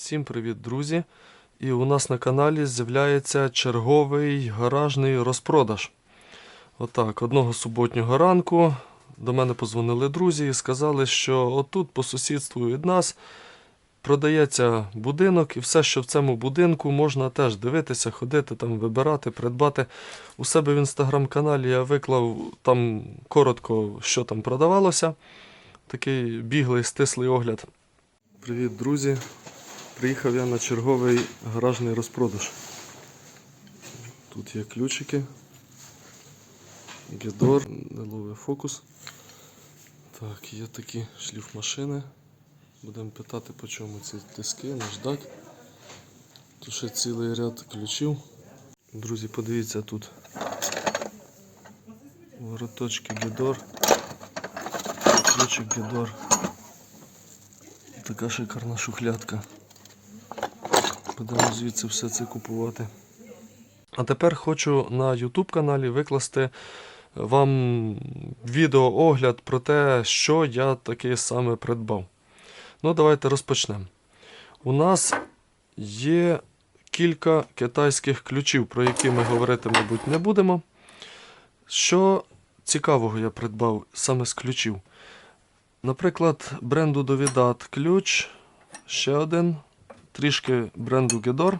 Всім привіт, друзі! І у нас на каналі з'являється черговий гаражний розпродаж. Отак, одного суботнього ранку до мене позвонили друзі і сказали, що отут по сусідству від нас продається будинок, і все, що в цьому будинку, можна теж дивитися, ходити, там, вибирати, придбати. У себе в інстаграм-каналі я виклав там коротко, що там продавалося. Такий біглий, стислий огляд. Привіт, друзі! Приїхав я на черговий гаражний розпродаж. Тут є ключики. Гедор, не ловить фокус. Так, є такі шліфмашини. Будемо питати, по чому ці тиски, наждак. Тут ще цілий ряд ключів. Друзі, подивіться тут. Вороточки Гедор. Ключик Гедор. Така шикарна шухлядка. Будемо звідси все це купувати. А тепер хочу на YouTube каналі викласти вам відеоогляд про те, що я таке саме придбав. Ну, давайте розпочнемо. У нас є кілька китайських ключів, про які ми говорити, мабуть, не будемо. Що цікавого я придбав саме з ключів? Наприклад, бренду Довідат ключ, ще один, трішки бренду Гедор.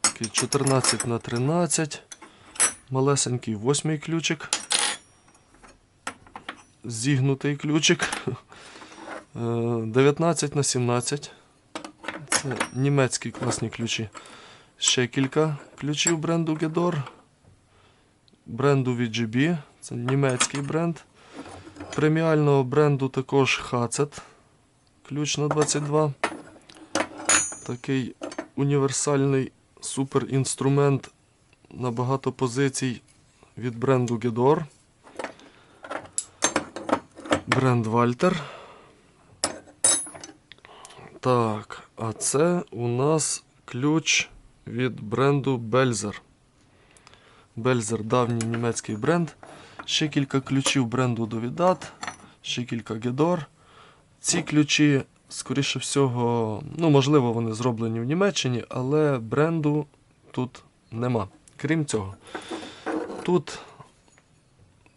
Такий 14 на 13, малесенький восьмий ключик, зігнутий ключик, е, 19 на 17. Це німецькі класні ключі. Ще кілька ключів бренду Гедор бренду VGB, це німецький бренд. Преміального бренду також Hacet, ключ на 22. Такий універсальний суперінструмент на багато позицій від бренду Gedor. Бренд Walter. Так, а це у нас ключ від бренду Belzer. Бельзер давній німецький бренд. Ще кілька ключів бренду Довідат, ще кілька Гедор. Ці ключі, скоріше всього, ну, можливо, вони зроблені в Німеччині, але бренду тут нема. Крім цього, тут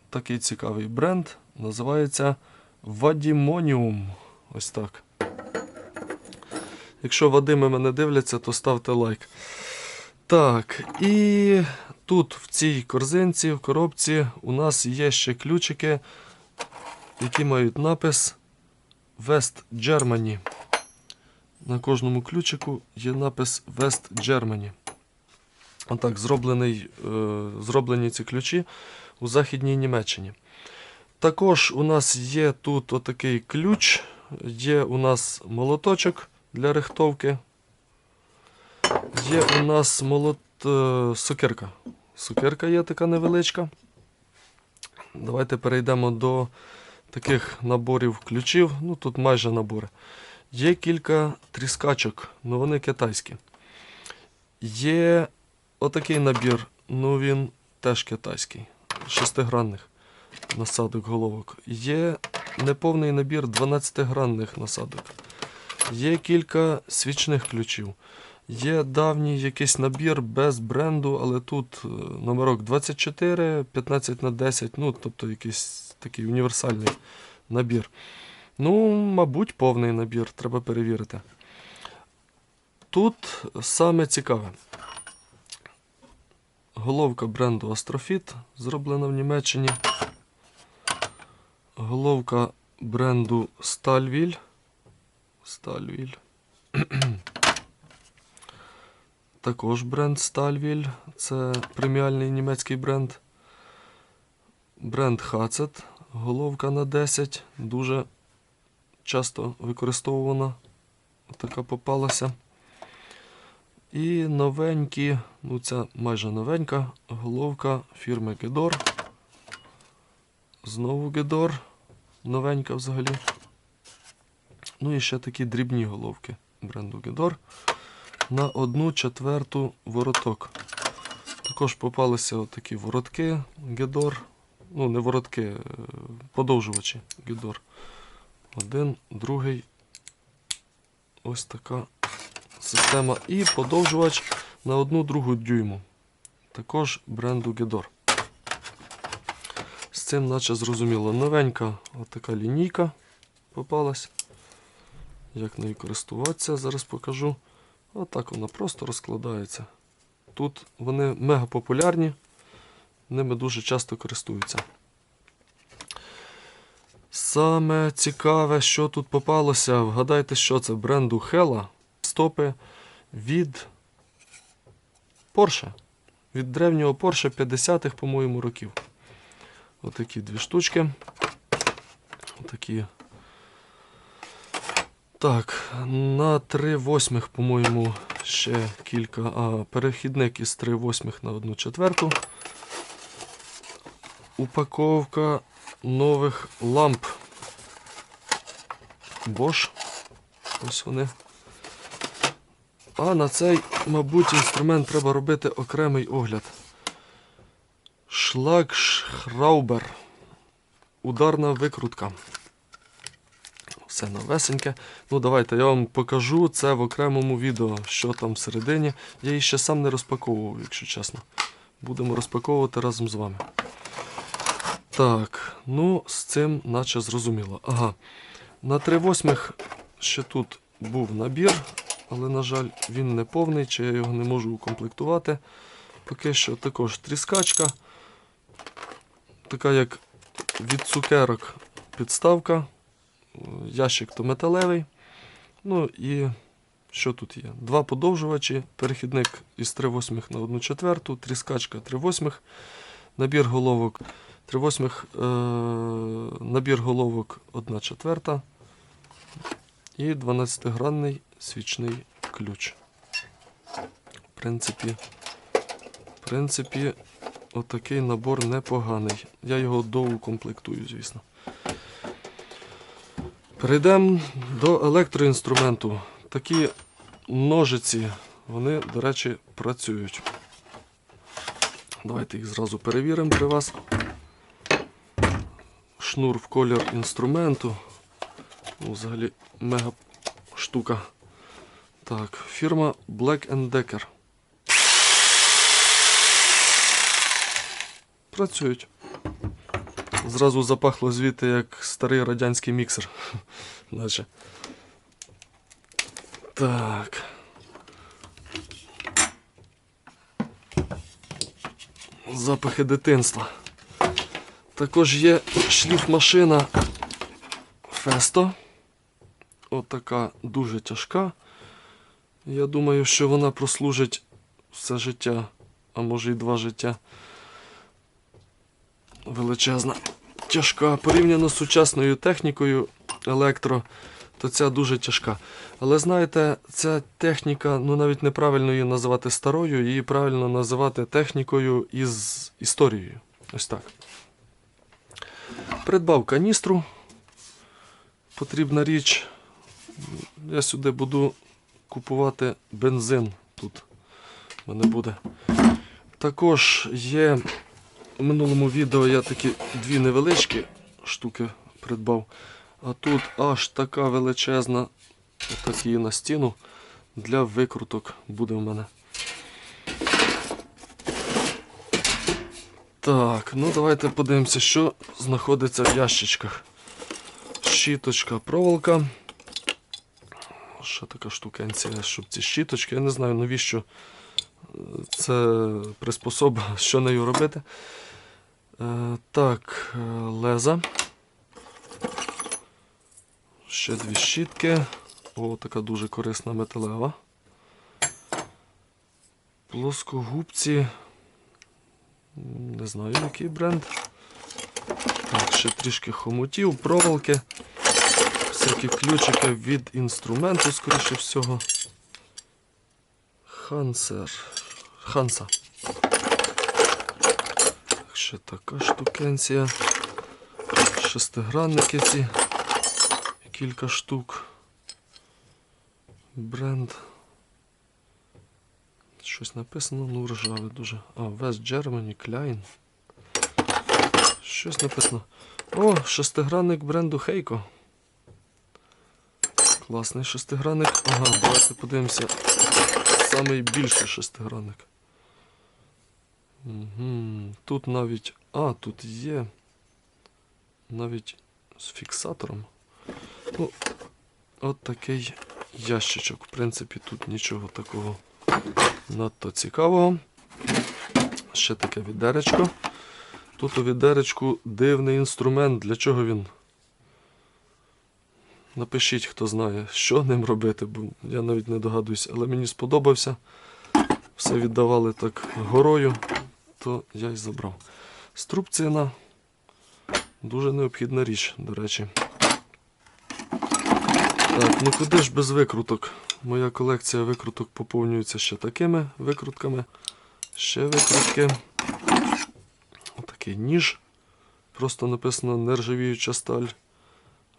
такий цікавий бренд, називається Vadimonium. Ось так. Якщо Вадими мене дивляться, то ставте лайк. Так, і тут в цій корзинці, в коробці, у нас є ще ключики, які мають напис West Germany. На кожному ключику є напис West Germany. Отак, зроблений, е, зроблені ці ключі у Західній Німеччині. Також у нас є тут отакий ключ, є у нас молоточок для рихтовки. Є у нас молот... е, сокирка. Сокирка є така невеличка. Давайте перейдемо до таких наборів ключів. Ну, тут майже набори. Є кілька тріскачок, ну вони китайські. Є отакий набір, ну він теж китайський, шестигранних насадок головок. Є неповний набір 12-гранних насадок. Є кілька свічних ключів. Є давній якийсь набір без бренду, але тут е, номерок 24, 15 на 10, ну, тобто якийсь такий універсальний набір. Ну, мабуть, повний набір, треба перевірити. Тут саме цікаве. Головка бренду Astrofit, зроблена в Німеччині. Головка бренду Stalvil. Stalvil. Також бренд Stalvil, це преміальний німецький бренд. Бренд Hacet, головка на 10, дуже часто використовувана. Така попалася. І новенькі, ну ця майже новенька, головка фірми Gedor. Знову Gedor, новенька взагалі. Ну і ще такі дрібні головки бренду Gedor на одну четверту вороток. Також попалися такі воротки Гедор. Ну, не воротки, е, подовжувачі Гедор. Один, другий ось така система. І подовжувач на одну другу дюйму. Також бренду Gedor. З цим наче зрозуміло. Новенька отака лінійка попалась. Як нею користуватися, зараз покажу. Отак вона просто розкладається. Тут вони мега популярні, ними дуже часто користуються. Саме цікаве, що тут попалося, вгадайте, що це бренду Hella. Стопи від Porsche. Від древнього Porsche 50-х, по-моєму, років. Отакі дві штучки. Отакі. Так, на 3 восьмих, по-моєму, ще кілька. А, перехідник із 3 восьмих на 1 четверту. Упаковка нових ламп. Bosch. Ось вони. А на цей, мабуть, інструмент треба робити окремий огляд. Шлагшраубер. Ударна викрутка. Все новесеньке. Ну, давайте я вам покажу це в окремому відео, що там всередині. Я її ще сам не розпаковував, якщо чесно. Будемо розпаковувати разом з вами. Так, ну з цим наче зрозуміло. Ага. На 3 восьмих ще тут був набір, але, на жаль, він не повний, чи я його не можу укомплектувати. Поки що також тріскачка. Така як від цукерок підставка. Ящик то металевий. Ну і що тут є? Два подовжувачі, перехідник із 3 восьмих на 1 четверту, тріскачка 3 восьмих, набір головок 3 восьмих, е, набір головок 1 четверта і 12-гранний свічний ключ. В принципі, в принципі, отакий набор непоганий. Я його доукомплектую, звісно. Перейдемо до електроінструменту. Такі ножиці, вони, до речі, працюють. Давайте їх зразу перевіримо при вас. Шнур в колір інструменту. Ну, взагалі мега штука. Так, фірма Black Decker. Працюють. Зразу запахло звідти як старий радянський міксер. Наче. Так. Запахи дитинства. Також є шліфмашина Festo. Отака дуже тяжка. Я думаю, що вона прослужить все життя, а може й два життя. Величезна, тяжка. Порівняно з сучасною технікою електро, то ця дуже тяжка. Але знаєте, ця техніка, ну навіть неправильно її називати старою, її правильно називати технікою із історією. Ось так. Придбав каністру. Потрібна річ. Я сюди буду купувати бензин тут. в мене буде. Також є у минулому відео я такі дві невеличкі штуки придбав. А тут аж така величезна, отак її на стіну для викруток буде в мене. Так, ну давайте подивимося, що знаходиться в ящичках. Щіточка, проволока. Ще така штукенція, щоб ці щіточки. Я не знаю, навіщо е, це приспособа, що нею робити. Е, Так, е, леза. Ще дві щітки. О, така дуже корисна металева. Плоскогубці. Не знаю, який бренд. Так, ще трішки хомутів, проволоки. Всякі ключики від інструменту, скоріше всього. Хансер. Ханса. Ще така штукенція. Шестигранники ці. Кілька штук. Бренд. Щось написано, ну ржаве дуже. А, West Germany, Klein. Щось написано. О, шестигранник бренду Хейко. Класний шестигранник. Ага, давайте подивимося. Самий більший шестигранник. Угу. Тут навіть. А, тут є. Навіть з фіксатором. Ну, от такий ящичок. В принципі, тут нічого такого надто цікавого. Ще таке відеречко. Тут у відеречку дивний інструмент. Для чого він? Напишіть, хто знає, що ним робити, бо я навіть не догадуюсь, але мені сподобався. Все віддавали так горою, то я й забрав. Струбцина дуже необхідна річ, до речі. Так, ну куди ж без викруток? Моя колекція викруток поповнюється ще такими викрутками. Ще викрутки. Отакий ніж. Просто написано нержавіюча сталь.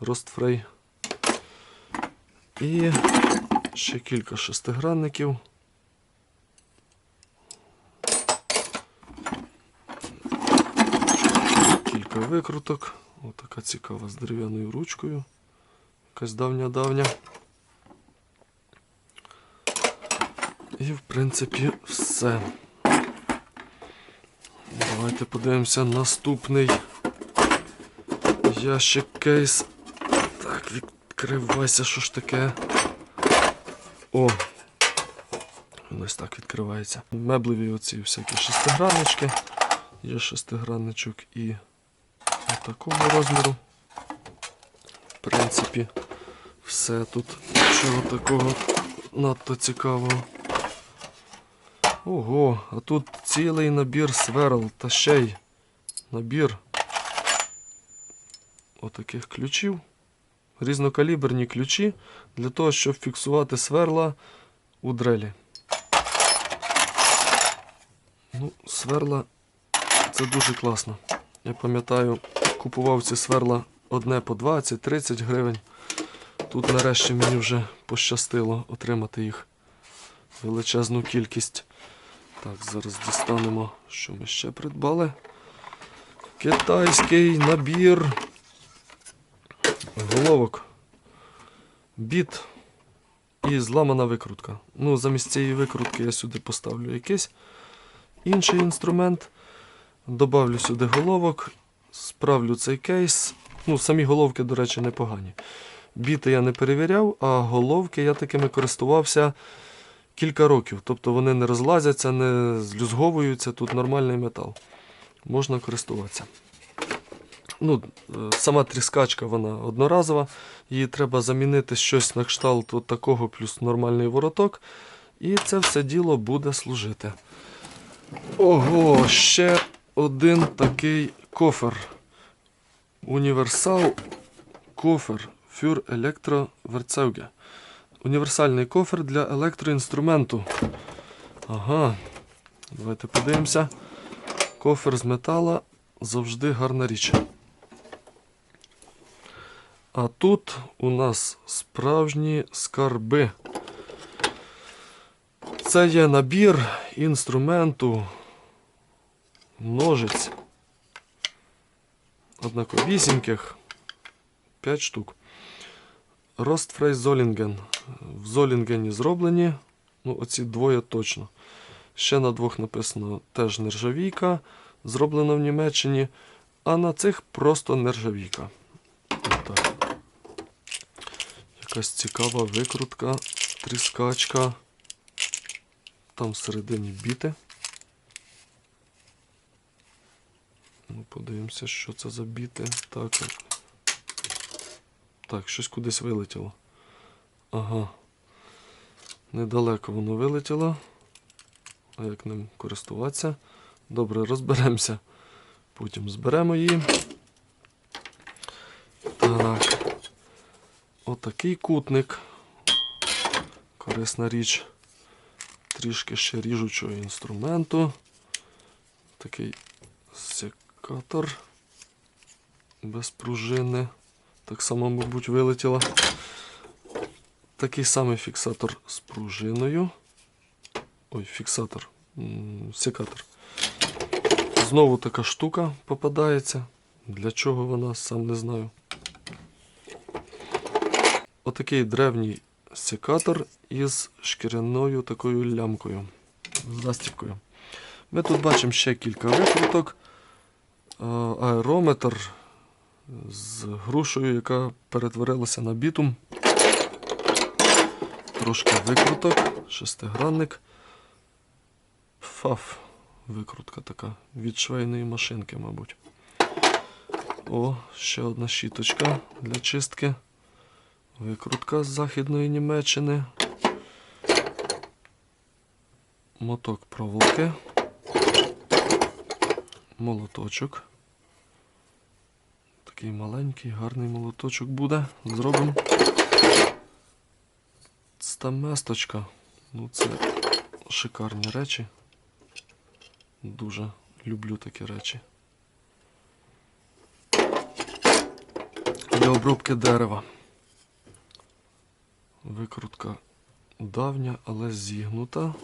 Ростфрей. І ще кілька шестигранників. Кілька викруток. Отака цікава з дерев'яною ручкою. Якась давня-давня. І в принципі все. Давайте подивимося наступний ящик кейс. Так, відкривайся, що ж таке. О! Ось так відкривається. Меблеві оці всякі шестиграннички. Є шестигранничок і такого розміру. В принципі, все тут нічого такого надто цікавого. Ого, а тут цілий набір сверл та ще й набір отаких ключів. Різнокаліберні ключі для того, щоб фіксувати сверла у дрелі. Ну, сверла це дуже класно. Я пам'ятаю, купував ці сверла одне по 20-30 гривень. Тут нарешті мені вже пощастило отримати їх величезну кількість. Так, зараз дістанемо, що ми ще придбали. Китайський набір головок. Біт і зламана викрутка. Ну, замість цієї викрутки я сюди поставлю якийсь інший інструмент. Добавлю сюди головок, справлю цей кейс. Ну, самі головки, до речі, непогані. Біти я не перевіряв, а головки я такими користувався кілька років. Тобто вони не розлазяться, не злюзговуються, тут нормальний метал. Можна користуватися. Ну, е, Сама тріскачка вона одноразова. Її треба замінити щось на кшталт от такого, плюс нормальний вороток. І це все діло буде служити. Ого, ще один такий кофер. Універсал кофер für Elektrowerkzeuge. Універсальний кофер для електроінструменту. Ага. Давайте подивимося. Кофер з метала завжди гарна річ. А тут у нас справжні скарби. Це є набір інструменту ножиць. Однаковісіньких 5 штук. Ростфрей Золінген. В Золінгені зроблені. Ну, оці двоє точно. Ще на двох написано теж нержавійка, зроблена в Німеччині, а на цих просто нержавійка. Отак. Якась цікава викрутка, тріскачка. Там всередині біти. Ну, подивимося, що це за біти. Так. Так, щось кудись вилетіло. Ага. Недалеко воно вилетіло. А як ним користуватися? Добре, розберемося. Потім зберемо її. Так. Отакий кутник. Корисна річ. Трішки ще ріжучого інструменту. Такий секатор без пружини. Так само, мабуть, вилетіла. Такий самий фіксатор з пружиною. Ой, фіксатор. Секатор. Знову така штука попадається. Для чого вона, сам не знаю. отакий древній секатор із шкіряною такою лямкою, з застібкою. Ми тут бачимо ще кілька викруток, е, аерометр з грушею, яка перетворилася на бітум. Трошки викруток, шестигранник. Фаф, викрутка така від швейної машинки, мабуть. О, ще одна щіточка для чистки. Викрутка з Західної Німеччини. Моток проволоки. Молоточок. Такий маленький, гарний молоточок буде. Зробимо. Стаместочка. Ну, це шикарні речі. Дуже люблю такі речі. Для обробки дерева. Викрутка давня, але зігнута.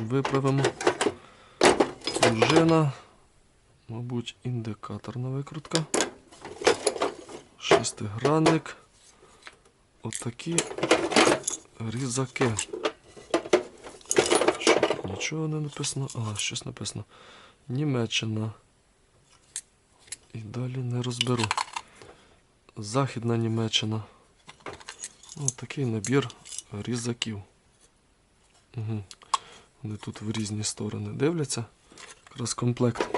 Виправимо. Пружина. Мабуть, індикаторна викрутка. Шестигранник. Отакі різаки. Що тут нічого не написано. Ага, щось написано. Німеччина. І далі не розберу. Західна Німеччина. Ось такий набір різаків. Угу. Вони тут в різні сторони дивляться. Якраз комплект.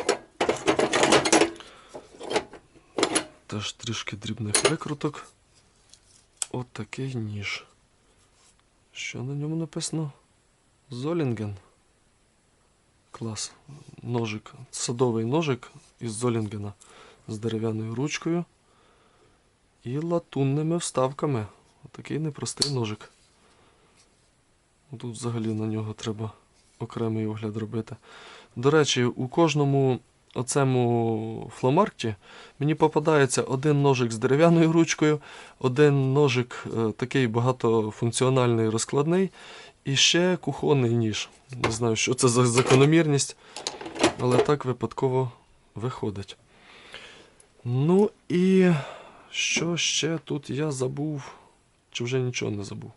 Теж трішки дрібних викруток. От такий ніж. Що на ньому написано? Золінген. Клас. Ножик. Садовий ножик із Золінгена з дерев'яною ручкою і латунними вставками. Отакий непростий ножик. Тут взагалі на нього треба окремий огляд робити. До речі, у кожному оцему фломаркті мені попадається один ножик з дерев'яною ручкою, один ножик е, такий багатофункціональний розкладний, і ще кухонний ніж. Не знаю, що це за закономірність, але так випадково виходить. Ну і що ще тут я забув? Чи вже нічого не забув?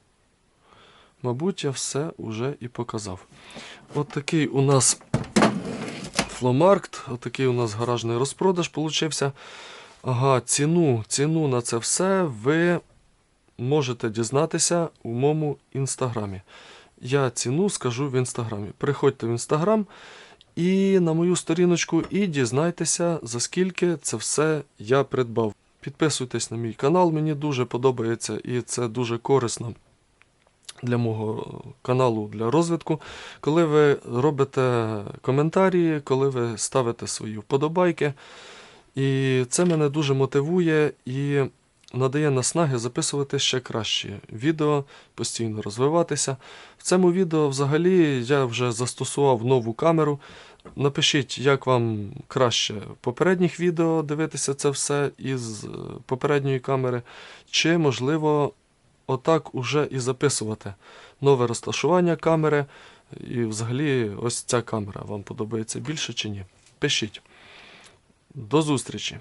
Мабуть, я все вже і показав. От такий у нас фломаркт, отакий у нас гаражний розпродаж получився. Ага, ціну, ціну на це все ви можете дізнатися у моєму інстаграмі. Я ціну скажу в інстаграмі. Приходьте в інстаграм і на мою сторіночку і дізнайтеся, за скільки це все я придбав. Підписуйтесь на мій канал, мені дуже подобається і це дуже корисно для мого каналу для розвитку. Коли ви робите коментарі, коли ви ставите свої вподобайки. І це мене дуже мотивує і надає наснаги записувати ще кращі відео, постійно розвиватися. В цьому відео взагалі я вже застосував нову камеру. Напишіть, як вам краще попередніх відео дивитися це все із е, попередньої камери, чи можливо отак уже і записувати нове розташування камери. І взагалі ось ця камера вам подобається більше чи ні? Пишіть. До зустрічі!